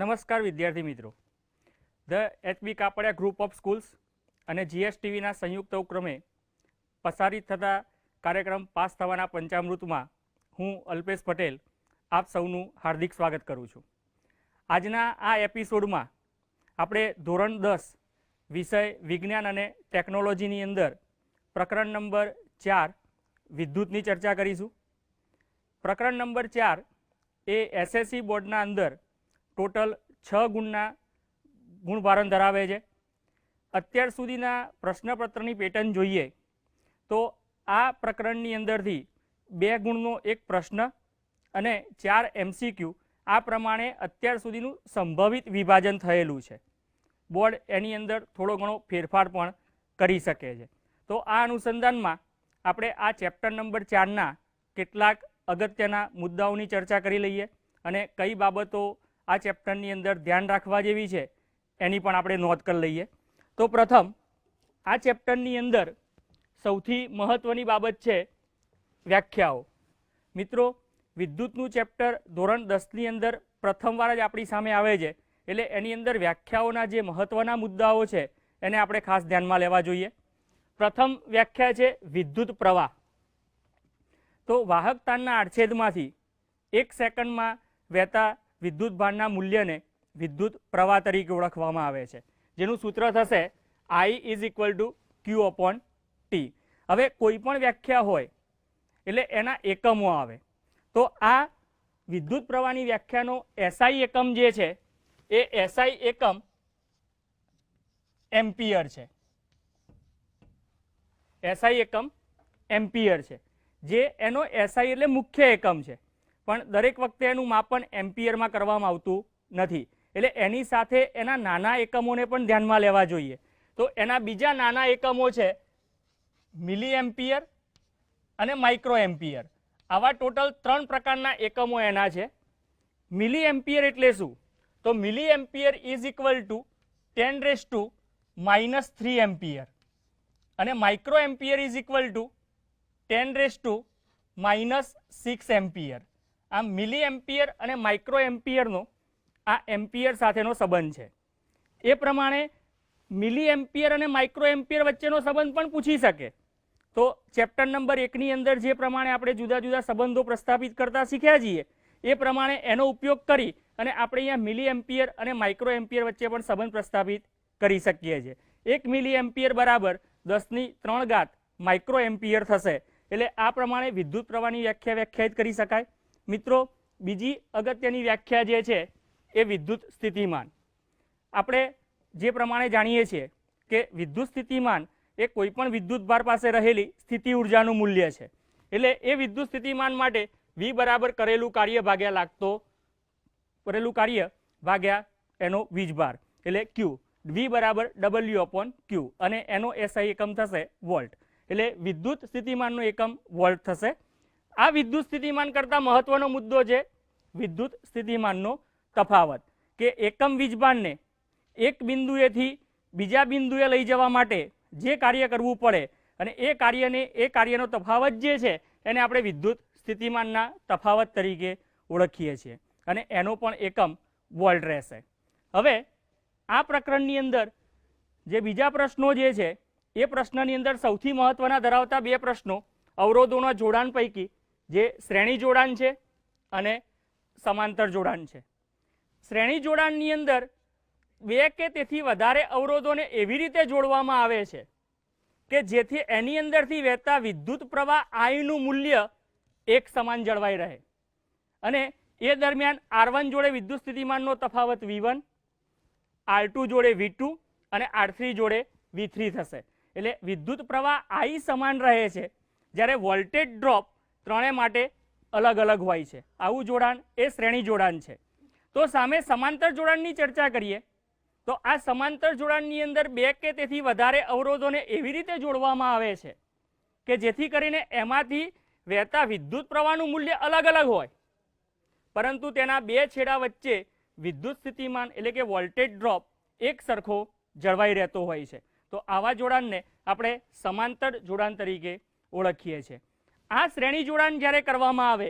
નમસ્કાર વિદ્યાર્થી મિત્રો. The H B Kapadia group of schools અને જીએસટીવીના સંયુક્ત ઉપક્રમે પસારિત થતા કાર્યક્રમ પાસ થવાના પંચામૃતમાં હું અલ્પેશ પટેલ આપ સૌનું હાર્દિક સ્વાગત કરું છું. આજના આ એપિસોડમાં આપણે ધોરણ દસ, વિષય વિજ્ઞાન અને ટેકનોલોજીની અંદર પ્રકરણ નંબર ચાર વિદ્યુતની ચર્ચા કરીશું. પ્રકરણ નંબર ચાર એ એસએસસી બોર્ડના અંદર ટોટલ છ ગુણના ગુણભારણ ધરાવે છે. અત્યાર સુધીના પ્રશ્નપત્રની પેટર્ન જોઈએ તો આ પ્રકરણની અંદરથી બે ગુણનો એક પ્રશ્ન અને ચાર એમસીક્યુ આ પ્રમાણે અત્યાર સુધીનું સંભવિત વિભાજન થયેલું છે. બોર્ડ એની અંદર થોડો ઘણો ફેરફાર પણ કરી શકે છે. તો આ અનુસંધાનમાં આપણે આ ચેપ્ટર નંબર ચારના કેટલાક અગત્યના મુદ્દાઓની ચર્ચા કરી લઈએ અને કઈ બાબતો આ ચેપ્ટરની અંદર ધ્યાન રાખવા જેવી છે. એની પણ આપણે નોંધ કરી લઈએ. તો પ્રથમ, આ ચેપ્ટરની અંદર સૌથી મહત્ત્વની બાબત છે વ્યાખ્યાઓ. મિત્રો, વિદ્યુતનું ચેપ્ટર ધોરણ દસની અંદર પ્રથમવાર જ આપણી સામે આવે છે. એટલે એની અંદર વ્યાખ્યાઓના જે મહત્ત્વના મુદ્દાઓ છે, એને આપણે ખાસ ધ્યાનમાં લેવા જોઈએ. પ્રથમ વ્યાખ્યા છે વિદ્યુત પ્રવાહ. તો વાહકતાના આડછેદમાંથી એક સેકન્ડમાં વહેતા વિદ્યુત ભારના મૂલ્યને વિદ્યુત પ્રવાહ તરીકે ઓળખવામાં આવે છે. જેનું સૂત્ર થશે I is equal to Q upon T હવે કોઈ પણ વ્યાખ્યા હોય, એટલે એના એકમો આવે. તો આ વિદ્યુત પ્રવાહની વ્યાખ્યાનો એસઆઈ એકમ જે છે, એ એસઆઈ એકમ એમ્પિયર છે. એસઆઈ એકમ એમ્પિયર છે. જે એનો એસઆઈ એટલે મુખ્ય એકમ છે. પણ દરેક વખતે એનું માપન એમ્પિયરમાં કરવામાં આવતું નથી. એટલે એની સાથે એના નાના એકમોને પણ ધ્યાનમાં લેવા જોઈએ. તો એના બીજા નાના એકમો છે મિલી એમ્પિયર અને માઇક્રો એમ્પિયર આવા ટોટલ ત્રણ પ્રકારના એકમો એના છે. મિલી એમ્પિયર એટલે શું? તો milli ampere is equal to ten raise to minus three ampere. અને micro ampere is equal to ten raise to minus six ampere. આમ મિલી એમ્પિયર અને માઇક્રો એમ્પિયરનો આ એમ્પિયર સાથેનો સંબંધ છે. એ પ્રમાણે મિલી એમ્પિયર અને માઇક્રો એમ્પિયર વચ્ચેનો સંબંધ પણ પૂછી શકે. તો ચેપ્ટર નંબર એકની અંદર જે પ્રમાણે આપણે જુદા જુદા સંબંધો પ્રસ્થાપિત કરતા શીખ્યા છીએ, એ પ્રમાણે એનો ઉપયોગ કરી અને આપણે અહીંયા મિલી એમ્પિયર અને માઇક્રો એમ્પિયર વચ્ચે પણ સંબંધ પ્રસ્થાપિત કરી શકીએ છીએ. એક મિલી એમ્પિયર બરાબર દસની ત્રણ ઘાત માઇક્રો એમ્પિયર થશે. એટલે આ પ્રમાણે વિદ્યુત પ્રવાહની વ્યાખ્યા વ્યાખ્યાયિત કરી શકાય. મિત્રો, બીજી અગત્યની વ્યાખ્યા જે છે એ વિદ્યુત સ્થિતિમાન. આપણે જે પ્રમાણે જાણીએ છીએ કે વિદ્યુત સ્થિતિમાન એ કોઈપણ વિદ્યુત ભાર પાસે રહેલી સ્થિતિ ઉર્જાનું મૂલ્ય છે. એટલે એ વિદ્યુત સ્થિતિમાન માટે વી બરાબર કરેલું કાર્ય ભાગ્યા લાગતો, કરેલું કાર્ય ભાગ્યા એનો વીજભાર એટલે ક્યુ વી બરાબર ડબલ્યુ અપોન ક્યુ અને એનો એસઆઈ એકમ થશે વોલ્ટ. એટલે વિદ્યુત સ્થિતિમાનનો એકમ વોલ્ટ થશે આ વિદ્યુત સ્થિતિમાન કરતાં મહત્વનો મુદ્દો છે વિદ્યુત સ્થિતિમાનનો તફાવત કે એકમ વીજભારને એક બિંદુએથી બીજા બિંદુએ લઈ જવા માટે જે કાર્ય કરવું પડે અને એ કાર્યને, એ કાર્યનો તફાવત જે છે એને આપણે વિદ્યુત સ્થિતિમાનના તફાવત તરીકે ઓળખીએ છીએ અને એનો પણ એકમ વોલ્ટ રહેશે. હવે આ પ્રકરણની અંદર જે બીજા પ્રશ્નો જે છે એ પ્રશ્નની અંદર સૌથી મહત્ત્વના ધરાવતા બે પ્રશ્નો અવરોધોના જોડાણ પૈકી જે શ્રેણી જોડાણ છે અને સમાંતર જોડાણ છે. શ્રેણી જોડાણની અંદર બે કે તેથી વધારે અવરોધોને એવી રીતે જોડવામાં આવે છે કે જેથી એની અંદરથી વહેતા વિદ્યુત પ્રવાહ આઈનું મૂલ્ય એક સમાન જળવાઈ રહે. અને એ દરમિયાન આર વન જોડે વિદ્યુત સ્થિતિમાનનો તફાવત વી વન આર ટુ જોડે વી ટુ અને આર થ્રી જોડે વી થ્રી થશે. એટલે વિદ્યુત પ્રવાહ આઈ સમાન રહે છે. જ્યારે વોલ્ટેજ ડ્રોપ ત્રણે માટે અલગ અલગ હોય છે. આવું જોડાણ એ શ્રેણી જોડાણ છે. તો સામે સમાંતર જોડાણની ચર્ચા કરીએ. તો આ સમાંતર જોડાણની અંદર બે કે તેથી વધારે અવરોધોને એવી રીતે જોડવામાં આવે છે કે જેથી કરીને એમાંથી વહેતા વિદ્યુત પ્રવાહનું મૂલ્ય અલગ અલગ હોય. પરંતુ તેના બે છેડા વચ્ચે વિદ્યુત સ્થિતિમાન એટલે કે વોલ્ટેજ ડ્રોપ એક સરખો જળવાઈ રહેતો હોય છે. તો આવા જોડાણને આપણે સમાંતર જોડાણ તરીકે ઓળખીએ છીએ. આ શ્રેણી જોડાણ જ્યારે કરવામાં આવે,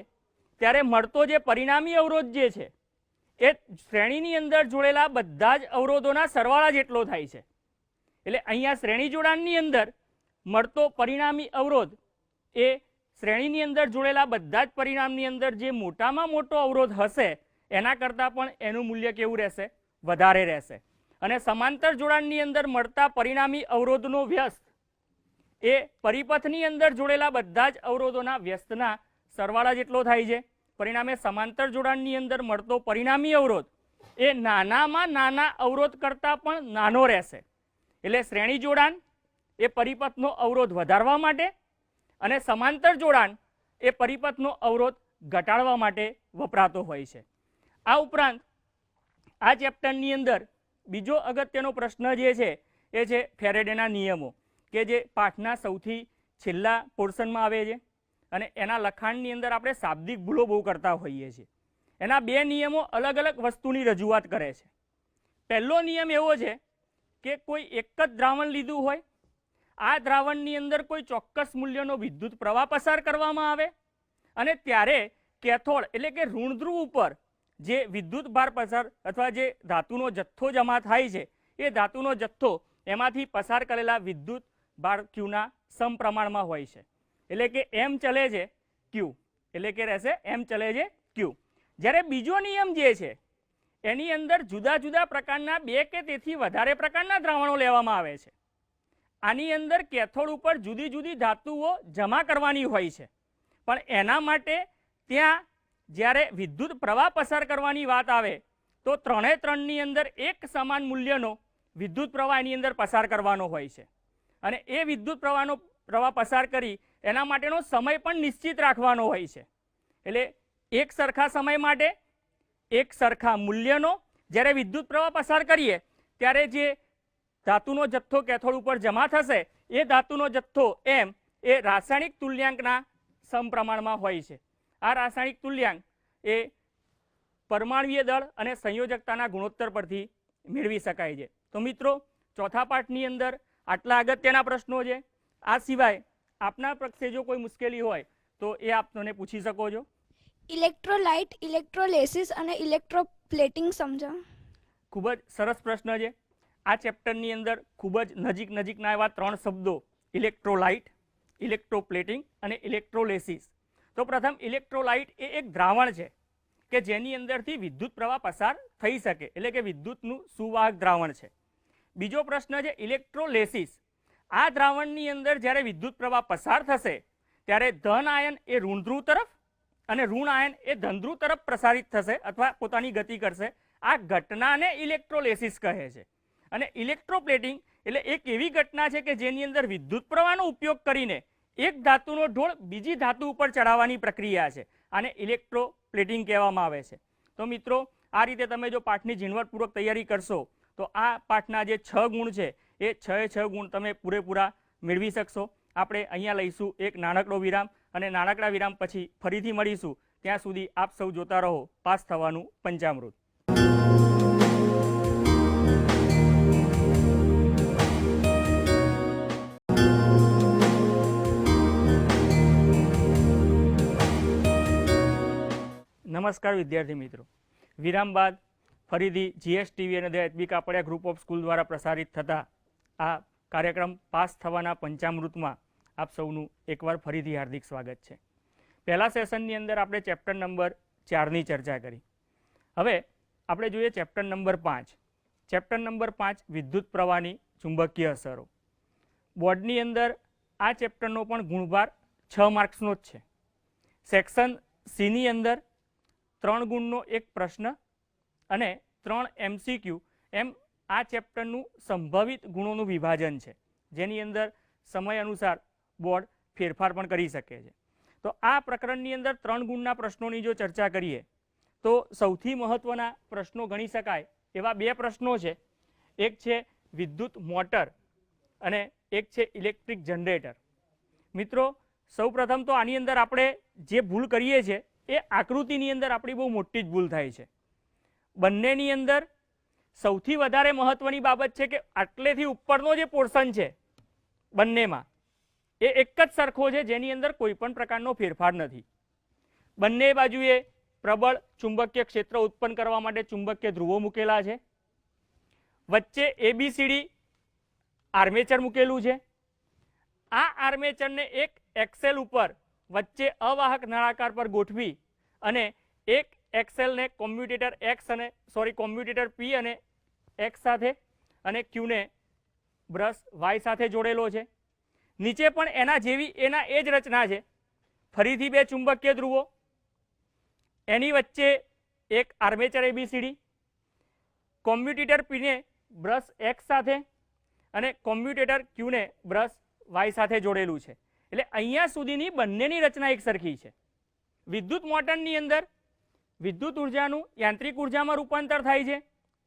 ત્યારે મળતો જે પરિણામી અવરોધ જે છે, એ શ્રેણીની અંદર જોડેલા બધા જ અવરોધોના સરવાળા જેટલો થાય છે. એટલે અહીંયા શ્રેણી જોડાણની અંદર મળતો પરિણામી અવરોધ એ શ્રેણીની અંદર જોડેલા બધા જ પરિણામની અંદર જે મોટામાં મોટો અવરોધ હશે, એના કરતાં પણ એનું મૂલ્ય કેવું રહેશે? વધારે રહેશે. અને સમાંતર જોડાણની અંદર મળતા પરિણામી અવરોધનો વ્યસ્ત એ પરિપથની અંદર જોડેલા બધા જ અવરોધોના વ્યસ્તના સરવાળા જેટલો થાય છે. પરિણામે સમાંતર જોડાણની અંદર મળતો પરિણામી અવરોધ એ નાનામાં નાના અવરોધ કરતાં પણ નાનો રહેશે. એટલે શ્રેણી જોડાણ એ પરિપથનો અવરોધ વધારવા માટે અને સમાંતર જોડાણ એ પરિપથનો અવરોધ ઘટાડવા માટે વપરાતો હોય છે. આ ઉપરાંત આ ચેપ્ટરની અંદર બીજો અગત્યનો પ્રશ્ન જે છે એ છે ફેરેડેના નિયમો. કે જે પાઠના સૌથી છેલ્લા પોર્શનમાં આવે છે અને એના લખાણની અંદર આપણે શાબ્દિક ભૂલો બહુ કરતા હોઈએ છીએ. એના બે નિયમો અલગ અલગ વસ્તુની રજૂઆત કરે છે. પહેલો નિયમ એવો છે કે કોઈ એક જ દ્રાવણ લીધું હોય, આ દ્રાવણની અંદર કોઈ ચોક્કસ મૂલ્યનો વિદ્યુત પ્રવાહ પસાર કરવામાં આવે અને ત્યારે કેથોડ એટલે કે ઋણધ્રુવ ઉપર જે વિદ્યુત ભાર પસાર અથવા જે ધાતુનો જથ્થો જમા થાય છે, એ ધાતુનો જથ્થો એમાંથી પસાર કરેલા વિદ્યુત ભાર ક્યુના સમપ્રમાણમાં હોય છે. એટલે કે એમ ચલે છે ક્યુ. એટલે કે રહેશે એમ ચલે છે ક્યુ. જ્યારે બીજો નિયમ જે છે, એની અંદર જુદા જુદા પ્રકારના બે કે તેથી વધારે પ્રકારના દ્રાવણો લેવામાં આવે છે. આની અંદર કેથોડ ઉપર જુદી જુદી ધાતુઓ જમા કરવાની હોય છે. પણ એના માટે ત્યાં જ્યારે વિદ્યુત પ્રવાહ પસાર કરવાની વાત આવે, તો ત્રણે ત્રણની અંદર એક સમાન મૂલ્યનો વિદ્યુત પ્રવાહ એની અંદર પસાર કરવાનો હોય છે. અને એ વિદ્યુત પ્રવાહનો પ્રવાહ પસાર કરી એના માટેનો સમય પણ નિશ્ચિત રાખવાનો હોય છે. એટલે એક સરખા સમય માટે, એક સરખા મૂલ્યનો જ્યારે વિદ્યુત પ્રવાહ પસાર કરીએ, ત્યારે જે ધાતુનો જથ્થો કેથોડ ઉપર જમા થશે, એ ધાતુનો જથ્થો એમ એ રાસાયણિક તુલ્યાંકના સમપ્રમાણમાં હોય છે. આ રાસાયણિક તુલ્યાંક એ પરમાણવીય દળ અને સંયોજકતાના ગુણોત્તર પરથી મેળવી શકાય છે. તો મિત્રો, ચોથા પાઠની અંદર આટલા અગત્યના પ્રશ્નો છે. આ સિવાય આપના પક્ષે જો કોઈ મુશ્કેલી હોય તો એ આપ મને પૂછી શકો છો. ઇલેક્ટ્રોલાઇટ ઇલેક્ટ્રોલેસિસ અને ઇલેક્ટ્રોપ્લેટિંગ સમજાવો. ખૂબ જ સરસ પ્રશ્ન છે. આ ચેપ્ટરની અંદર ખૂબ જ નજીક નજીકના એવા ત્રણ શબ્દો ઇલેક્ટ્રોલાઇટ ઇલેક્ટ્રોપ્લેટિંગ અને ઇલેક્ટ્રોલેસિસ. તો પ્રથમ ઇલેક્ટ્રોલાઇટ એ એક દ્રાવણ છે કે જેની અંદરથી વિદ્યુત પ્રવાહ પસાર થઈ શકે એટલે કે વિદ્યુતનું સુવાહક દ્રાવણ છે. બીજો પ્રશ્ન છે ઇલેક્ટ્રોલેસિસ. આ દ્રાવણની અંદર જ્યારે વિદ્યુત પ્રવાહ પસાર થશે, ત્યારે ધન આયન એ ઋણધ્રુવ તરફ અને ઋણ આયન એ ધનધ્રુવ તરફ પ્રસારિત થશે અથવા પોતાની ગતિ કરશે. આ ઘટનાને ઇલેક્ટ્રોલેસિસ કહે છે. અને ઇલેક્ટ્રોપ્લેટિંગ એટલે એક એવી ઘટના છે કે જેની અંદર વિદ્યુત પ્રવાહનો ઉપયોગ કરીને એક ધાતુનો ઢોળ બીજી ધાતુ ઉપર ચડાવવાની પ્રક્રિયા છે, આને ઇલેક્ટ્રોપ્લેટિંગ કહેવામાં આવે છે. તો મિત્રો, આ રીતે તમે જો પાઠની ઝીણવટપૂર્વક તૈયારી કરશો તો આ પાઠના જે છ ગુણ છે, એ છ છ ગુણ તમે પૂરેપૂરા મેળવી શકશો. આપણે અહીંયા લઈશું એક નાનકડો વિરામ અને નાનકડા વિરામ પછી ફરીથી મળીશું. ત્યાં સુધી આપ સૌ જોતા રહો. પાસ થવાનું પંચામૃત. નમસ્કાર વિદ્યાર્થી મિત્રો. વિરામ બાદ ફરીથી જીએસટીવી અને the H B Kapadia group of school દ્વારા પ્રસારિત થતા આ કાર્યક્રમ પાસ થવાના પંચામૃતમાં આપ સૌનું એકવાર ફરીથી હાર્દિક સ્વાગત છે. પહેલા સેશનની અંદર આપણે ચેપ્ટર નંબર ચારની ચર્ચા કરી. હવે આપણે જોઈએ ચેપ્ટર નંબર પાંચ. ચેપ્ટર નંબર પાંચ વિદ્યુત પ્રવાહની ચુંબકીય અસરો. બોર્ડની અંદર આ ચેપ્ટરનો પણ ગુણભાર છ માર્ક્સનો જ છે. સેક્શન સીની અંદર ત્રણ ગુણનો એક પ્રશ્ન અને ત્રણ એમસીક્યુ એમ આ ચેપ્ટરનું સંભવિત ગુણોનું વિભાજન છે. જેની અંદર સમય અનુસાર બોર્ડ ફેરફાર પણ કરી શકે છે. તો આ પ્રકરણની અંદર ત્રણ ગુણના પ્રશ્નોની જો ચર્ચા કરીએ, તો સૌથી મહત્ત્વના પ્રશ્નો ગણી શકાય એવા બે પ્રશ્નો છે. એક છે વિદ્યુત મોટર અને એક છે ઇલેક્ટ્રિક જનરેટર. મિત્રો, સૌપ્રથમ તો આની અંદર આપણે જે ભૂલ કરીએ છીએ, એ આકૃતિની અંદર આપણી બહુ મોટી જ ભૂલ થાય છે. બંનેની અંદર સૌથી વધારે મહત્વની બાબત છે કે આટલેથી ઉપરનો જે પોર્શન છે, બંનેમાં, એ એક જ સરખો છે, જેની અંદર કોઈ પણ પ્રકારનો ફેરફાર નથી. બંને બાજુએ પ્રબળ ચુંબકીય ક્ષેત્ર ઉત્પન્ન કરવા માટે ચુંબકીય ધ્રુવો મૂકેલા છે. વચ્ચે એબીસીડી આર્મેચર મૂકેલું છે. આ આર્મેચરને એક એક્સેલ ઉપર વચ્ચે અવાહક નળાકાર પર ગોઠવી અને એક એક્સેલને કોમ્પ્યુટેટર એક્સ અને સોરી કોમ્પ્યુટેટર પી અને એક્સ સાથે અને ક્યુને બ્રશ વાય સાથે જોડેલો છે. નીચે પણ એના જેવી, એના એ જ રચના છે. ફરીથી બે ચુંબકીય ધ્રુવો. એની વચ્ચે એક આર્મેચર એબીસીડી કોમ્પ્યુટેટર પીને બ્રશ એક્સ સાથે અને કોમ્પ્યુટેટર ક્યુને બ્રશ વાય સાથે જોડેલું છે. એટલે અહીંયા સુધીની બંનેની રચના એક સરખી છે. વિદ્યુત મોટરની અંદર વિદ્યુત ઉર્જાનું યાંત્રિક ઉર્જામાં રૂપાંતર થાય છે.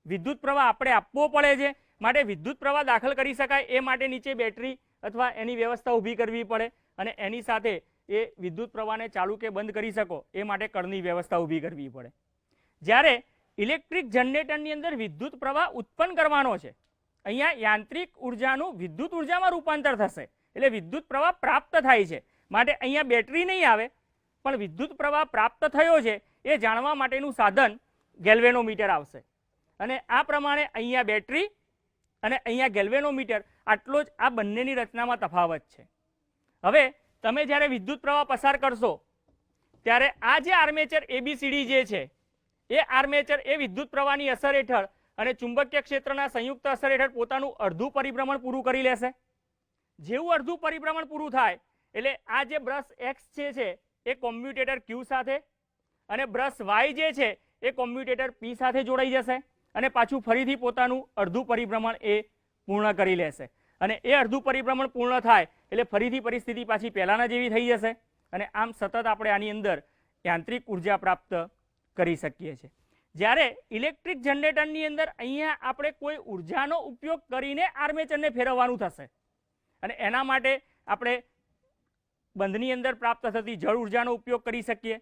વિદ્યુત પ્રવાહ આપણે આપવો પડે છે. માટે વિદ્યુત પ્રવાહ દાખલ કરી શકાય એ માટે નીચે બેટરી અથવા એની વ્યવસ્થા ઊભી કરવી પડે અને એની સાથે એ વિદ્યુત પ્રવાહને ચાલુ કે બંધ કરી શકો એ માટે કળની વ્યવસ્થા ઊભી કરવી પડે. જ્યારે ઇલેક્ટ્રિક જનરેટરની અંદર વિદ્યુત પ્રવાહ ઉત્પન્ન કરવાનો છે, અહીંયા યાંત્રિક ઉર્જાનું વિદ્યુત ઉર્જામાં રૂપાંતર થશે. એટલે વિદ્યુત પ્રવાહ પ્રાપ્ત થાય છે. માટે અહીંયા બેટરી નહીં આવે, પણ વિદ્યુત પ્રવાહ પ્રાપ્ત થયો છે એ જાણવા માટેનું સાધન ગેલ્વેનોમીટર આવશે. અને આ પ્રમાણે અહીંયા બેટરી અને અહીંયા ગેલ્વેનોમીટર આટલો જ આ બંનેની રચનામાં તફાવત છે. હવે તમે જ્યારે વિદ્યુત પ્રવાહ પસાર કરશો, ત્યારે આ જે આર્મેચર એબીસીડી જે છે, એ આર્મેચર એ વિદ્યુત પ્રવાહની અસર હેઠળ અને ચુંબકીય ક્ષેત્રના સંયુક્ત અસર હેઠળ પોતાનું અડધું પરિભ્રમણ પૂરું કરી લેશે. જેવું અડધું પરિભ્રમણ પૂરું થાય, એટલે આ જે બ્રશ એક્સ છે, એ કોમ્પ્યુટેટર ક્યુ સાથે અને બ્રશ વાય જે છે, એ કોમ્પ્યુટેટર પી સાથે જોડાઈ જશે અને પાછું ફરીથી પોતાનું અડધું પરિભ્રમણ એ પૂર્ણ કરી લેશે. અને એ અડધું પરિભ્રમણ પૂર્ણ થાય એટલે ફરીથી પરિસ્થિતિ પાછી પહેલાંના જેવી થઈ જશે અને આમ સતત આપણે આની અંદર યાંત્રિક ઊર્જા પ્રાપ્ત કરી શકીએ છીએ. જ્યારે ઇલેક્ટ્રિક જનરેટરની અંદર અહીંયા આપણે કોઈ ઉર્જાનો ઉપયોગ કરીને આર્મેચરને ફેરવવાનું થશે અને એના માટે આપણે બંધની અંદર પ્રાપ્ત થતી જળ ઉર્જાનો ઉપયોગ કરી શકીએ.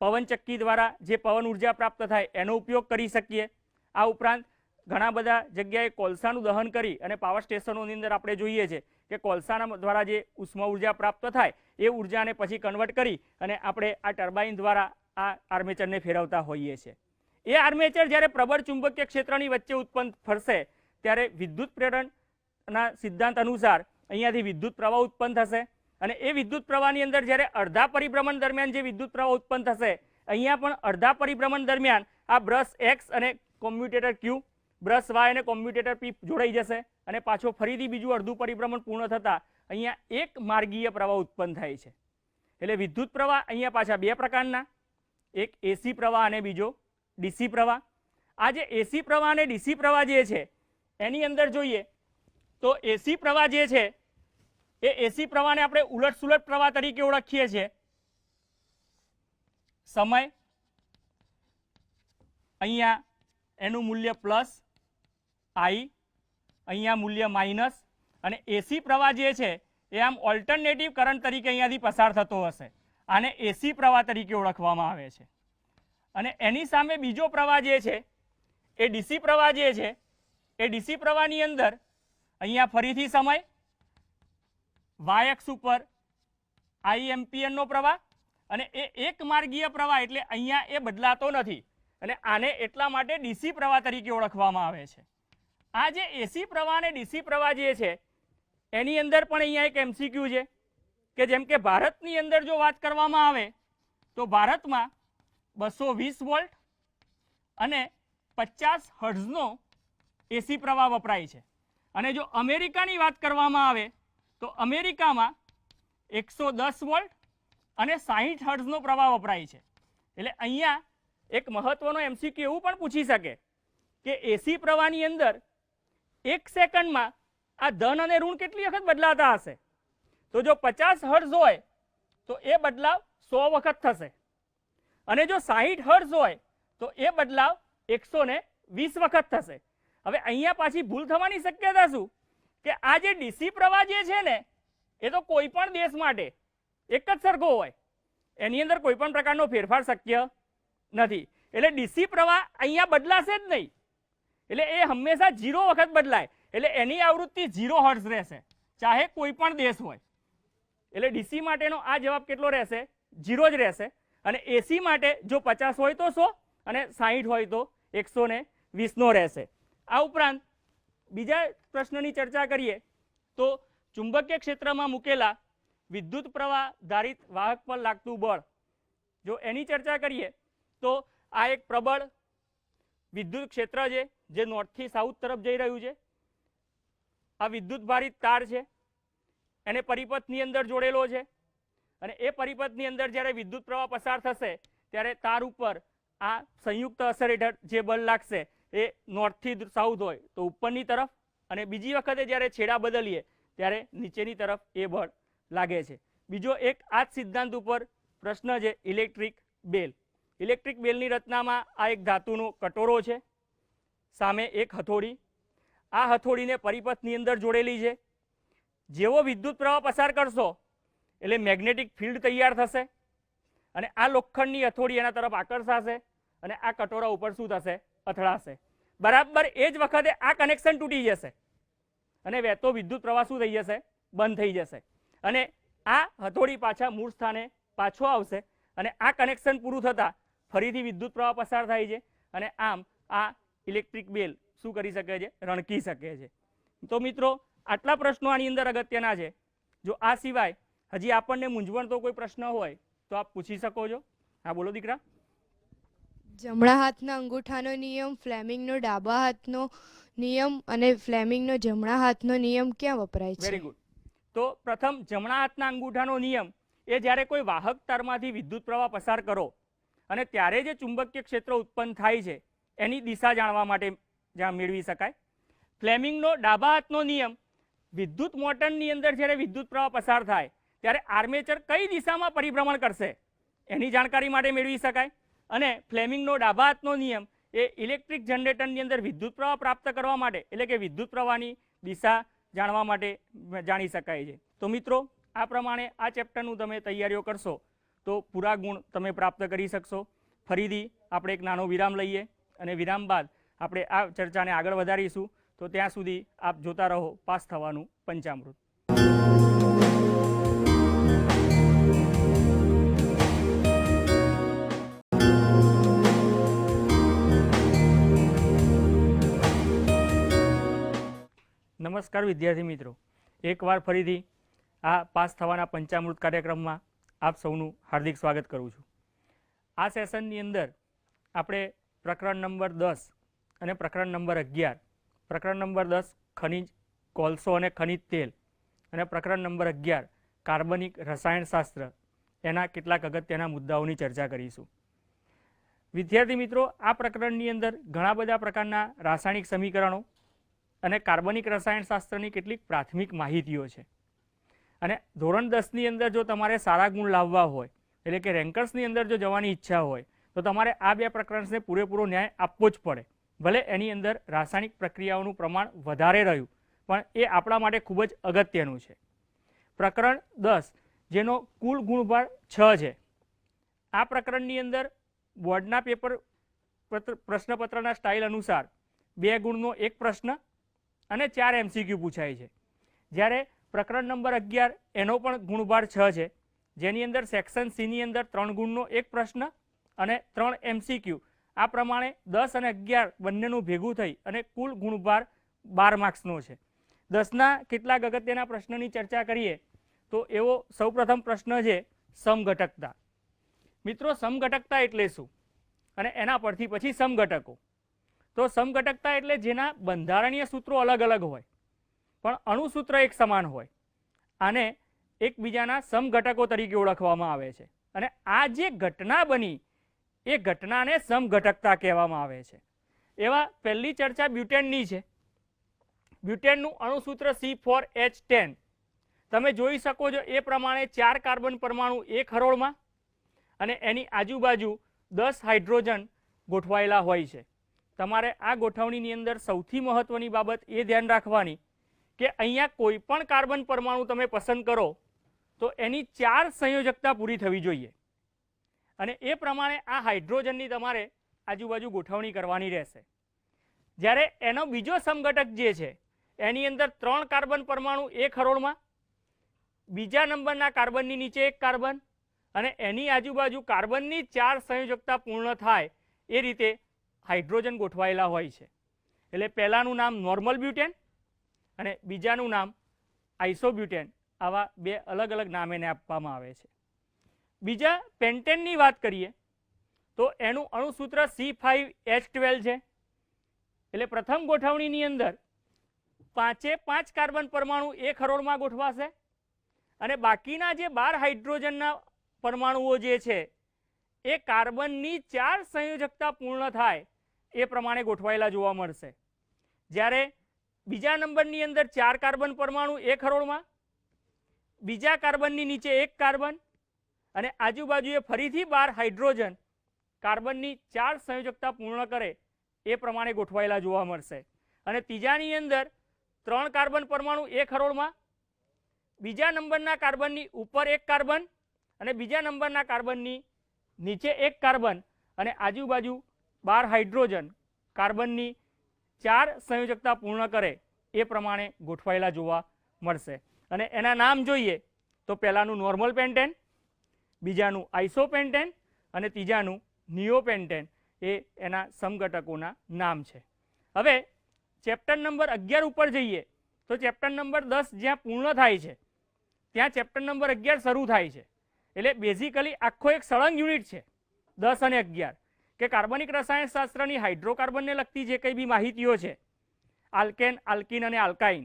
પવનચક્કી દ્વારા જે પવન ઊર્જા પ્રાપ્ત થાય એનો ઉપયોગ કરી શકીએ. આ ઉપરાંત ઘણા બધા જગ્યાએ કોલસાનું દહન કરી અને પાવર સ્ટેશનોની અંદર આપણે જોઈએ છે કે કોલસાના દ્વારા જે ઉષ્મા ઊર્જા પ્રાપ્ત થાય એ ઉર્જાને પછી કન્વર્ટ કરી અને આપણે આ ટર્બાઇન દ્વારા આ આર્મેચરને ફેરવતા હોઈએ છીએ. એ આર્મેચર જ્યારે પ્રબળ ચુંબકીય ક્ષેત્રની વચ્ચે ઉત્પન્ન થશે ત્યારે વિદ્યુત પ્રેરણના સિદ્ધાંત અનુસાર અહીંયાથી વિદ્યુત પ્રવાહ ઉત્પન્ન થશે. અને એ વિદ્યુત પ્રવાહની અંદર જ્યારે અડધા પરિભ્રમણ દરમિયાન જે વિદ્યુત પ્રવાહ ઉત્પન્ન થશે, અહીંયા પણ અડધા પરિભ્રમણ દરમિયાન આ બ્રશ એક્સ અને કોમ્પ્યુટેટર ક્યુ, બ્રશ વાય અને કોમ્પ્યુટેટર પી જોડાઈ જશે અને પાછો ફરીથી બીજું અડધું પરિભ્રમણ પૂર્ણ થતાં અહીંયા એક માર્ગીય પ્રવાહ ઉત્પન્ન થાય છે. એટલે વિદ્યુત પ્રવાહ અહીંયા પાછા બે પ્રકારના, એક એસી પ્રવાહ અને બીજો ડીસી પ્રવાહ. આ જે એસી પ્રવાહ અને ડીસી પ્રવાહ જે છે, એની અંદર જોઈએ તો એસી પ્રવાહ જે છે એ એસી પ્રવાહને આપણે ઉલટ સુલટ પ્રવાહ તરીકે ઓળખીએ છીએ. સમય. અહીંયા એનું મૂલ્ય પ્લસ આઈ. અહીંયા મૂલ્ય માઇનસ. અને એસી પ્રવાહ જે છે, એ આમ ઓલ્ટરનેટિવ કરંટ તરીકે અહીંયાથી પસાર થતો હશે. આને એસી પ્રવાહ તરીકે ઓળખવામાં આવે છે. અને એની સામે બીજો પ્રવાહ જે છે, એ ડીસી પ્રવાહ જે છે, એ ડીસી પ્રવાહની અંદર અહીંયા ફરીથી સમય. વાય એક્સ ઉપર આઈ એમ્પિયરનો પ્રવાહ અને એ એક માર્ગીય પ્રવાહ એટલે અહીંયા એ બદલાતો નથી. અને આને એટલા માટે ડીસી પ્રવાહ તરીકે ઓળખવામાં આવે છે. આ જે એસી પ્રવાહ અને ડીસી પ્રવાહ જે છે, એની અંદર પણ અહીંયા એક એમસીક્યુ છે, કે જેમ કે ભારતની અંદર જો વાત કરવામાં આવે, તો ભારતમાં બસો વીસ વોલ્ટ અને પચાસ હર્ઝનો એસી પ્રવાહ વપરાય છે. અને જો અમેરિકાની વાત કરવામાં આવે તો અમેરિકામાં એકસો દસ વોલ્ટ અને સાહીઠ હર્ટ્ઝનો પ્રવાહ વપરાય છે. એટલે અહીંયા એક મહત્વનો એમસીક્યુ એવું પણ પૂછી શકે કે એસી પ્રવાહની અંદર એક સેકન્ડમાં આ ધન અને ઋણ કેટલી વખત બદલાતા હશે? તો જો પચાસ હર્ટ્ઝ હોય, તો એ બદલાવ સો વખત થશે. અને જો સાહીઠ હર્ટ્ઝ હોય, તો એ બદલાવ એકસો વીસ વખત થશે. હવે અહીંયા પાછી ભૂલ થવાની શક્યતા શું? કે આ જે ડીસી પ્રવાહ જે છે ને, એ તો કોઈ પણ દેશ માટે એક જ સરખો હોય. એની અંદર કોઈ પણ પ્રકારનો ફેરફાર શક્ય નથી. એટલે ડીસી પ્રવાહ અહીંયા બદલાશે જ નહીં. એટલે એ હંમેશા ઝીરો વખત બદલાય. એટલે એની આવૃત્તિ ઝીરો હર્ષ રહેશે, ચાહે કોઈ પણ દેશ હોય. એટલે ડીસી માટેનો આ જવાબ કેટલો રહેશે? ઝીરો જ રહેશે. અને એસી માટે જો પચાસ હોય તો સો, અને સાહીઠ હોય તો એકસો ને વીસનો રહેશે. આ ઉપરાંત બીજા પ્રશ્નની ચર્ચા કરીએ તો ચુંબકીય ક્ષેત્રમાં મૂકેલા વિદ્યુત પ્રવાહ ધારિત વાહક પર લાગતું બળ. જો એની ચર્ચા કરીએ તો આ એક પ્રબળ વિદ્યુત ક્ષેત્ર છે, જે નોર્થથી સાઉથ તરફ જઈ રહ્યું છે. આ વિદ્યુત ભારિત તાર છે, એને પરિપથની અંદર જોડેલો છે અને એ પરિપથની અંદર જ્યારે વિદ્યુત પ્રવાહ પસાર થશે, ત્યારે તાર ઉપર આ સંયુક્ત અસર હેઠળ જે બળ લાગશે એ નોર્થથી સાઉથ હોય, તો ઉપરની તરફ અને બીજી વખતે જ્યારે છેડા બદલીએ, ત્યારે નીચેની તરફ એ બળ લાગે છે. બીજો એક આ જ સિદ્ધાંત ઉપર પ્રશ્ન છે ઇલેક્ટ્રિક બેલ ઇલેક્ટ્રિક બેલની રચનામાં આ એક ધાતુનો કટોરો છે, સામે એક હથોડી. આ હથોડીને પરિપથની અંદર જોડેલી છે. જેવો વિદ્યુત પ્રવાહ પસાર કરશો, એટલે મેગ્નેટિક ફિલ્ડ તૈયાર થશે અને આ લોખંડની હથોડી એના તરફ આકર્ષાશે અને આ કટોરા ઉપર શું થશે? અથડાશે. બરાબર એ જ વખતે આ કનેક્શન તૂટી જશે. અને વહેતો વિદ્યુત પ્રવાહ શું થઈ જશે? બંધ થઈ જશે. અને આ હથોડી પાછા મૂળ સ્થાને પાછો આવશે અને આ કનેક્શન પૂરું થતાં ફરીથી વિદ્યુત પ્રવાહ પસાર થાય છે. અને આમ આ ઇલેક્ટ્રિક બેલ શું કરી શકે છે? રણકી શકે છે. તો મિત્રો, આટલા પ્રશ્નો આની અંદર અગત્યના છે. જો આ સિવાય હજી આપણને મૂંઝવણતો કોઈ પ્રશ્ન હોય તો આપ પૂછી શકો છો. હા, બોલો દીકરા. જમણા હાથના અંગૂઠાનો નિયમ, ફ્લેમિંગનો ડાબા હાથનો નિયમ અને ફ્લેમિંગનો જમણા હાથનો નિયમ ક્યાં વપરાય છે? વેરી ગુડ તો પ્રથમ જમણા હાથના અંગૂઠાનો નિયમ, એ જ્યારે કોઈ વાહક તારમાંથી વિદ્યુત પ્રવાહ પસાર કરો અને ત્યારે જે ચુંબકીય ક્ષેત્ર ઉત્પન્ન થાય છે, એની દિશા જાણવા માટે જ્યાં મેળવી શકાય. ફ્લેમિંગનો ડાબા હાથનો નિયમ, વિદ્યુત મોટરની અંદર જ્યારે વિદ્યુત પ્રવાહ પસાર થાય, ત્યારે આર્મેચર કઈ દિશામાં પરિભ્રમણ કરશે, એની જાણકારી માટે મેળવી શકાય. અને ફ્લેમિંગનો ડાબા હાથનો નિયમ એ ઇલેક્ટ્રિક જનરેટરની અંદર વિદ્યુત પ્રવાહ પ્રાપ્ત કરવા માટે, એટલે કે વિદ્યુત પ્રવાહની દિશા જાણવા માટે જાણી શકાય છે. તો મિત્રો, આ પ્રમાણે આ ચેપ્ટરનું તમે તૈયારીઓ કરશો, તો પૂરા ગુણ તમે પ્રાપ્ત કરી શકશો. ફરીથી આપણે એક નાનો વિરામ લઈએ અને વિરામ બાદ આપણે આ ચર્ચાને આગળ વધારીશું. તો ત્યાં સુધી આપ જોતા રહો પાસ થવાનું પંચામૃત. નમસ્કાર વિદ્યાર્થી મિત્રો. એકવાર ફરીથી આ પાસ થવાના પંચામૃત કાર્યક્રમમાં આપ સૌનું હાર્દિક સ્વાગત કરું છું. આ સેશનની અંદર આપણે પ્રકરણ નંબર દસ અને પ્રકરણ નંબર અગિયાર, પ્રકરણ નંબર દસ ખનિજ કોલસો અને ખનિજ તેલ અને પ્રકરણ નંબર અગિયાર કાર્બનિક રસાયણશાસ્ત્ર એના કેટલાક અગત્યના મુદ્દાઓની ચર્ચા કરીશું. વિદ્યાર્થી મિત્રો, આ પ્રકરણની અંદર ઘણા બધા પ્રકારના રાસાયણિક સમીકરણો અને કાર્બનિક રસાયણશાસ્ત્રની કેટલીક પ્રાથમિક માહિતીઓ છે. અને ધોરણ દસની અંદર જો તમારે સારા ગુણ લાવવા હોય, એટલે કે રેન્કર્સની અંદર જો જવાની ઈચ્છા હોય, તો તમારે આ બે પ્રકરણને પૂરેપૂરો ન્યાય આપવો જ પડે. ભલે એની અંદર રાસાયણિક પ્રક્રિયાઓનું પ્રમાણ વધારે રહ્યું, પણ એ આપણા માટે ખૂબ જ અગત્યનું છે. પ્રકરણ દસ, જેનો કુલ ગુણભાર છ છે. આ પ્રકરણની અંદર બોર્ડના પેપર પત્ર, પ્રશ્નપત્રના સ્ટાઇલ અનુસાર બે ગુણનો એક પ્રશ્ન અને ચાર એમસીક્યુ પૂછાય છે. જ્યારે પ્રકરણ નંબર અગિયાર એનો પણ ગુણભાર છ છે. જેની અંદર સેક્શન સીની અંદર ત્રણ ગુણનો એક પ્રશ્ન અને ત્રણ એમસીક્યુ આ પ્રમાણે દસ અને અગિયાર બંનેનું ભેગું થઈ અને કુલ ગુણભાર બાર માર્ક્સનો છે. દસના કેટલાક અગત્યના પ્રશ્નની ચર્ચા કરીએ તો એવો સૌપ્રથમ પ્રશ્ન છે સમઘટકતા. મિત્રો, સમઘટકતા એટલે શું? અને એના પરથી પછી સમઘટકો. તો સમઘટકતા એટલે જેના બંધારણીય સૂત્રો અલગ અલગ હોય, પણ અણુસૂત્ર એક સમાન હોય. આને એકબીજાના સમઘટકો તરીકે ઓળખવામાં આવે છે. અને આ જે ઘટના બની, એ ઘટનાને સમઘટકતા કહેવામાં આવે છે. એવા પહેલી ચર્ચા બ્યુટેનની છે. બ્યુટેનનું અણુસૂત્ર સી ફોર એચ ટેન તમે જોઈ શકો છો એ પ્રમાણે ચાર કાર્બન પરમાણુ એક હરોળમાં અને એની આજુબાજુ દસ હાઇડ્રોજન ગોઠવાયેલા હોય છે. તમારે આ ગોઠવણીની અંદર સૌથી મહત્વની બાબત એ ધ્યાન રાખવાની કે અહીંયા કોઈ પણ કાર્બન પરમાણુ તમે પસંદ કરો તો એની ચાર સંયોજકતા પૂરી થવી જોઈએ. અને એ પ્રમાણે આ હાઇડ્રોજનની તમારે આજુબાજુ ગોઠવણી કરવાની રહેશે. જ્યારે એનો બીજો સમઘટક જે છે, એની અંદર ત્રણ કાર્બન પરમાણુ એક હરોળમાં, બીજા નંબરના કાર્બનની નીચે એક કાર્બન અને એની આજુબાજુ કાર્બનની ચાર સંયોજકતા પૂર્ણ થાય એ રીતે હાઇડ્રોજન ગોઠવાયેલા હોય છે. એટલે પહેલાંનું નામ નોર્મલ બ્યુટેન અને બીજાનું નામ આઇસોબ્યુટેન. આવા બે અલગ અલગ નામ એને આપવામાં આવે છે. બીજા પેન્ટેનની વાત કરીએ, તો એનું અણુસૂત્ર સી ફાઇવ એચ ટ્વેલ્વ છે. એટલે પ્રથમ ગોઠવણીની અંદર પાંચે પાંચ કાર્બન પરમાણુ એક હરોળમાં ગોઠવાશે અને બાકીના જે બાર હાઇડ્રોજનના પરમાણુઓ જે છે, એ કાર્બનની ચાર સંયોજકતા પૂર્ણ થાય એ પ્રમાણે ગોઠવાયેલા જોવા મળશે. જ્યારે બીજા નંબરની અંદર ચાર કાર્બન પરમાણુ એક હરોળમાં, બીજા કાર્બનની નીચે એક કાર્બન અને આજુબાજુએ ફરીથી બાર હાઇડ્રોજન કાર્બનની ચાર સંયોજકતા પૂર્ણ કરે એ પ્રમાણે ગોઠવાયેલા જોવા મળશે. અને ત્રીજાની અંદર ત્રણ કાર્બન પરમાણુ એક હરોળમાં, બીજા નંબરના કાર્બનની ઉપર એક કાર્બન અને બીજા નંબરના કાર્બનની નીચે એક કાર્બન અને આજુબાજુ બાર હાઇડ્રોજન કાર્બનની ચાર સંયોજકતા પૂર્ણ કરે એ પ્રમાણે ગોઠવાયેલા જોવા મળશે. અને એના નામ જોઈએ તો પહેલાંનું નોર્મલ પેન્ટેન, બીજાનું આઇસોપેન્ટેન અને ત્રીજાનું નિયોપેન્ટેન એ એના સમઘટકોના નામ છે. હવે ચેપ્ટર નંબર અગિયાર ઉપર જઈએ તો ચેપ્ટર નંબર દસ જ્યાં પૂર્ણ થાય છે, ત્યાં ચેપ્ટર નંબર અગિયાર શરૂ થાય છે. એટલે બેઝિકલી આખો એક સળંગ યુનિટ છે, દસ અને અગિયાર. કે કાર્બનિક રસાયણશાસ્ત્રની હાઇડ્રોકાર્બનને લગતી જે કંઈ બી માહિતીઓ છે, આલ્કેન, આલ્કિન અને આલ્કાઇન,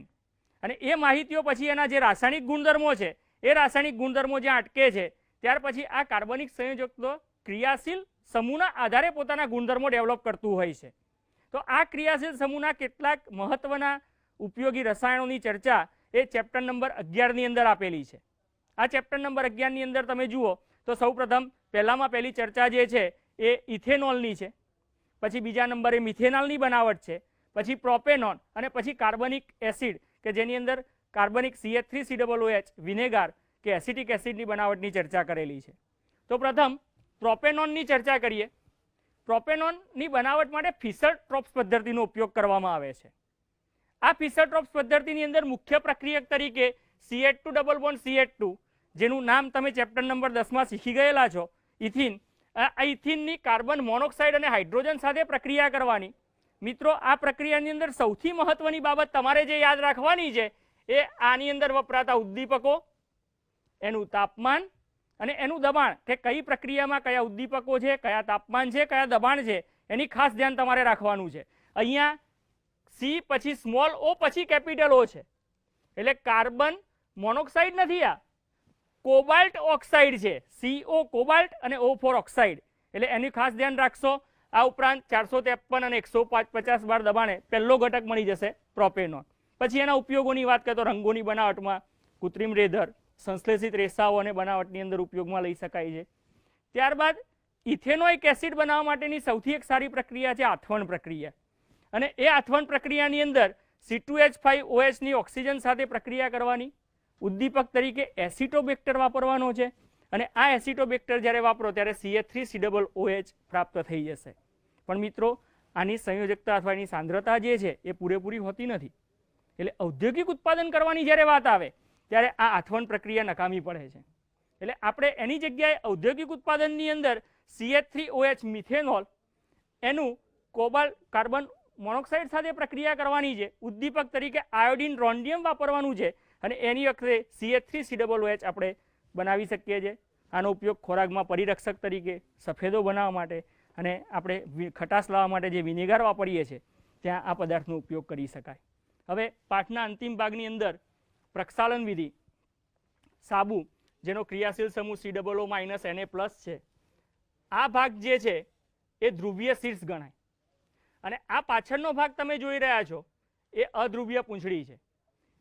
અને એ માહિતીઓ પછી એના જે રાસાયણિક ગુણધર્મો છે, એ રાસાયણિક ગુણધર્મો જ્યાં અટકે છે, ત્યાર પછી આ કાર્બનિક સંયોજકો ક્રિયાશીલ સમૂહના આધારે પોતાના ગુણધર્મો ડેવલપ કરતું હોય છે. તો આ ક્રિયાશીલ સમૂહના કેટલાક મહત્વના ઉપયોગી રસાયણોની ચર્ચા એ ચેપ્ટર નંબર અગિયારની અંદર આપેલી છે. આ ચેપ્ટર નંબર અગિયારની અંદર તમે જુઓ તો સૌપ્રથમ પહેલામાં પહેલી ચર્ચા જે છે એ ઇથેનોલની છે. પછી બીજા નંબરે મિથેનોલની બનાવટ છે. પછી પ્રોપેનોન અને પછી કાર્બનિક એસિડ, કે જેની અંદર કાર્બનિક C H three C double H vinegar કે એસિટિક એસિડની બનાવટની ચર્ચા કરેલી છે. તો પ્રથમ પ્રોપેનોનની ચર્ચા કરીએ. પ્રોપેનોનની બનાવટ માટે ફિશર ટ્રોપ્સ પદ્ધતિનો ઉપયોગ કરવામાં આવે છે. આ ફિશર ટ્રોપ્સ પદ્ધતિની અંદર મુખ્ય પ્રક્રિયક તરીકે C H two double bond C H two જેનું નામ તમે ચેપ્ટર નંબર દસમાં શીખી ગયેલા છો, ઇથિન. આ ઇથિનની કાર્બન મોનોક્સાઇડ અને હાઇડ્રોજન સાથે પ્રક્રિયા કરવાની. મિત્રો, આ પ્રક્રિયાની અંદર સૌથી મહત્વની બાબત તમારે જે યાદ રાખવાની છે, એ આની અંદર વપરાતા ઉદ્દીપકો, એનું તાપમાન અને એનું દબાણ કે કઈ પ્રક્રિયામાં કયા ઉદ્દીપકો છે, કયા તાપમાન છે, કયા દબાણ છે, એની ખાસ ધ્યાન તમારે રાખવાનું છે. અહીંયા સી પછી સ્મોલ ઓ પછી કેપિટલ ઓ છે. એટલે કાર્બન મોનોક્સાઇડ નથી આ. કોબાલ્ટ ઓક્સાઇડ છે. સીઓ કોબાલ્ટ અને ઓ ફોર ઓક્સાઇડ. એટલે એની ખાસ ધ્યાન રાખશો. આ ઉપરાંત ચારસો ત્રેપન અને એકસો પાંચ પચાસ બાર દબાણે પહેલો ઘટક મળી જશે પ્રોપેનોન. પછી એના ઉપયોગોની વાત કરીએ તો રંગોની બનાવટમાં કૃત્રિમ રેધર, સંશ્લેષિત રેસાઓ અને બનાવટની અંદર ઉપયોગમાં લઈ શકાય છે. ત્યારબાદ ઇથેનોઇક એસિડ બનાવવા માટેની સૌથી એક સારી પ્રક્રિયા છે આથવણ પ્રક્રિયા. અને એ આથવણ પ્રક્રિયાની અંદર સી ટુ એચ ફાઇવ ઓએચની ઓક્સિજન સાથે પ્રક્રિયા કરવાની ઉદ્દીપક તરીકે એસિટોબેક્ટર વાપરવાનો છે. અને આ એસિટોબેક્ટર જ્યારે વાપરો ત્યારે C H three C double O H પ્રાપ્ત થઈ જશે. પણ મિત્રો, આની સંયોજકતા અથવા એની સાંદ્રતા જે છે એ પૂરેપૂરી હોતી નથી. એટલે ઔદ્યોગિક ઉત્પાદન કરવાની જ્યારે વાત આવે, ત્યારે આ આથવણ પ્રક્રિયા નકામી પડે છે. એટલે આપણે એની જગ્યાએ ઔદ્યોગિક ઉત્પાદનની અંદર સીએ થ્રી ઓએચ મિથેનોલ, એનું કોબાલ કાર્બન મોનોક્સાઇડ સાથે પ્રક્રિયા કરવાની છે. ઉદ્દીપક તરીકે આયોડિન રોન્ડિયમ વાપરવાનું છે. અને એની વખતે C H three C double H આપણે બનાવી શકીએ છીએ. આનો ઉપયોગ ખોરાકમાં પરિરક્ષક તરીકે, સફેદો બનાવવા માટે અને આપણે ખટાશ લાવવા માટે જે વિનેગાર વાપરીએ છીએ, ત્યાં આ પદાર્થનો ઉપયોગ કરી શકાય. હવે પાઠના અંતિમ ભાગની અંદર પ્રક્ષાલન વિધિ. સાબુ, જેનો ક્રિયાશીલ સમૂહ સી ડબલ ઓ એને પ્લસ છે, આ ભાગ જે છે, એ ધ્રુવીય શીર્ષ ગણાય. અને આ પાછળનો ભાગ તમે જોઈ રહ્યા છો, એ અધ્રુવીય પૂંછડી છે.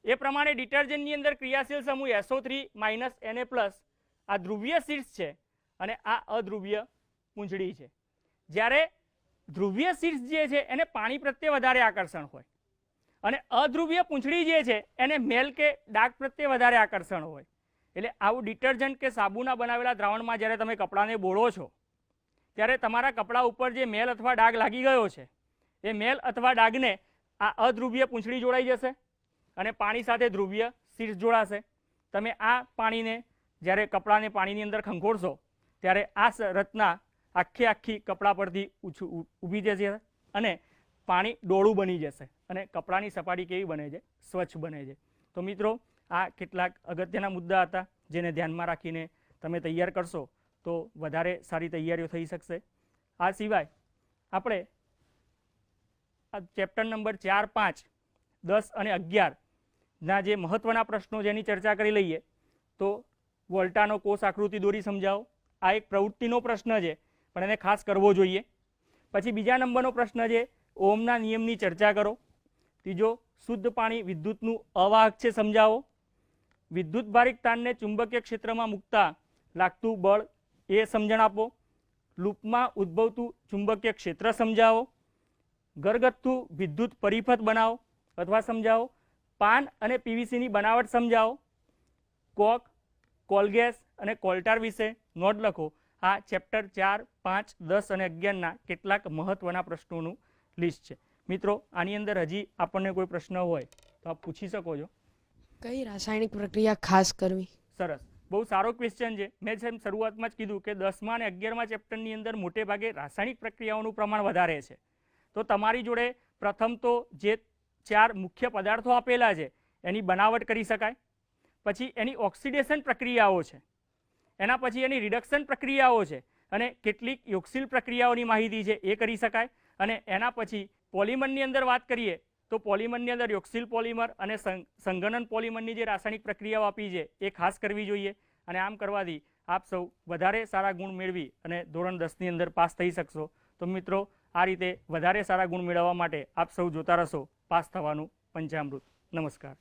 એ પ્રમાણે ડિટર્જન્ટની અંદર ક્રિયાશીલ સમૂહ એસઓ થ્રી માઇનસ એને પ્લસ આ ધ્રુવીય શીર્ષ છે અને આ અધ્રુવીય પૂંછડી છે. જ્યારે ધ્રુવીય શીર્ષ જે છે એને પાણી પ્રત્યે વધારે આકર્ષણ હોય અને અધ્રુવીય પૂંછડી જે છે એને મેલ કે ડાઘ પ્રત્યે વધારે આકર્ષણ હોય. એટલે આવું ડિટર્જન્ટ કે સાબુના બનાવેલા દ્રાવણમાં જ્યારે તમે કપડાને બોળો છો, ત્યારે તમારા કપડા ઉપર જે મેલ અથવા ડાઘ લાગી ગયો છે, એ મેલ અથવા ડાઘને આ અધ્રુવીય પૂંછડી જોડાઈ જશે. અને પાણી સાથે ધ્રુવીય શીર્ષ જોડાશે. તમે આ પાણીને જ્યારે કપડાને પાણીની અંદર ખંખોળશો ત્યારે આ રચના આખી આખી કપડા પરથી ઊંચું ઊભી જશે અને પાણી ડોળું બની જશે અને કપડાની સપાટી કેવી બને છે? સ્વચ્છ બને છે. તો મિત્રો, આ કેટલાક અગત્યના મુદ્દા હતા જેને ધ્યાનમાં રાખીને તમે તૈયાર કરશો તો વધારે સારી તૈયારીઓ થઈ શકશે. આ સિવાય આપણે આ ચેપ્ટર નંબર ચાર પાંચ, દસ અને અગિયારના જે મહત્ત્વના પ્રશ્નો જેની ચર્ચા કરી લઈએ. તો વોલ્ટાનો કોષ આકૃતિ દોરી સમજાવો. આ એક પ્રવૃત્તિનો પ્રશ્ન છે, પણ એને ખાસ કરવો જોઈએ. પછી બીજા નંબરનો પ્રશ્ન છે ઓમના નિયમની ચર્ચા કરો. ત્રીજો, શુદ્ધ પાણી વિદ્યુતનું અવાહક છે, સમજાવો. વિદ્યુત ભારિક તારને ચુંબકીય ક્ષેત્રમાં મૂકતા લાગતું બળ એ સમજણ આપો. લૂપમાં ઉદ્ભવતું ચુંબકીય ક્ષેત્ર સમજાવો. ઘરગથ્થુ વિદ્યુત પરિપથ બનાવો અથવા સમજાવો. પાન અને પીવીસીની બનાવટ સમજાવો. કોક કોલગેસ અને કોલ્ટાર વિશે નોટ લખો. આ ચેપ્ટર ચાર પાંચ દસ અને અગિયારના કેટલાક મહત્ત્વના પ્રશ્નોનું લિસ્ટ છે. મિત્રો આની અંદર હજી આપણને કોઈ પ્રશ્ન હોય તો આપ પૂછી શકો છો. કઈ રાસાયણિક પ્રક્રિયા ખાસ કરવી? સરસ. બહુ સારો ક્વેશ્ચન છે. મેં જેમ શરૂઆતમાં જ કીધું કે દસમા અને અગિયારમા ચેપ્ટરની અંદર મોટે ભાગે રાસાયણિક પ્રક્રિયાઓનું પ્રમાણ વધારે છે. તો તમારી જોડે પ્રથમ તો જે ચાર મુખ્ય પદાર્થો આપેલા છે. એની બનાવટ કરી શકાય. પછી એની ઓક્સિડેશન પ્રક્રિયાઓ છે. એના પછી એની રિડક્શન પ્રક્રિયાઓ છે અને કેટલીક યોગશીલ પ્રક્રિયાઓની માહિતી છે એ કરી શકાય. અને એના પછી પોલિમરની અંદર વાત કરીએ તો પોલિમરની અંદર યોગશીલ પોલિમર અને સંગનન પોલિમરની જે રાસાયણિક પ્રક્રિયાઓ આપી છે એ ખાસ કરવી જોઈએ. અને આમ કરવાથી આપ સૌ વધારે સારા ગુણ મેળવી અને ધોરણ દસની અંદર પાસ થઈ શકશો. તો મિત્રો, આ રીતે વધારે સારા ગુણ મેળવવા માટે આપ સૌ જોતા રહેશો. પાસ થવાનું પંચામૃત નમસ્કાર.